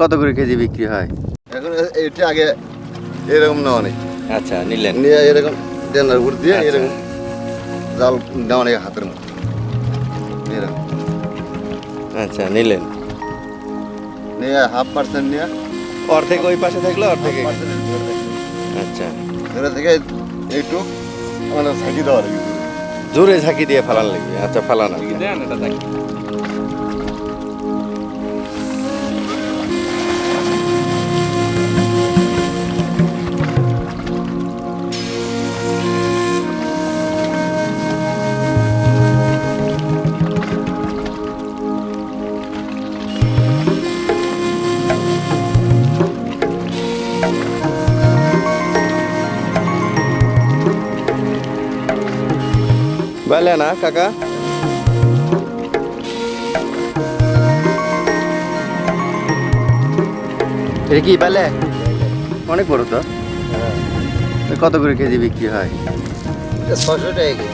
কত করে কেজি বিক্রি হয়? এখন এটা আগে এরকম নেওয়া নেই। আচ্ছা নিলেন। নিয়ে এরকম ডেনার উপর দিয়ে আচ্ছা। এরকম জাল নেওয়া নেই হাতের মতো এরকম। আচ্ছা নিলেন। নিয়ে হাফ পার্সেন্ট নিয়ে। অর্ধেক ওই পাশে থাকল অর্ধেক। আচ্ছা। ধরে থেকে এইটুক মানে ঝাঁকি দেওয়া জোরে ঝাঁকি দিয়ে ফালান লাগবে। আচ্ছা ফালান বেলে না কাকা। এটা কি বেলে? অনেক বড় তো। কত করে কেজি বিক্রি হয়? ছশো টাকা কেজি।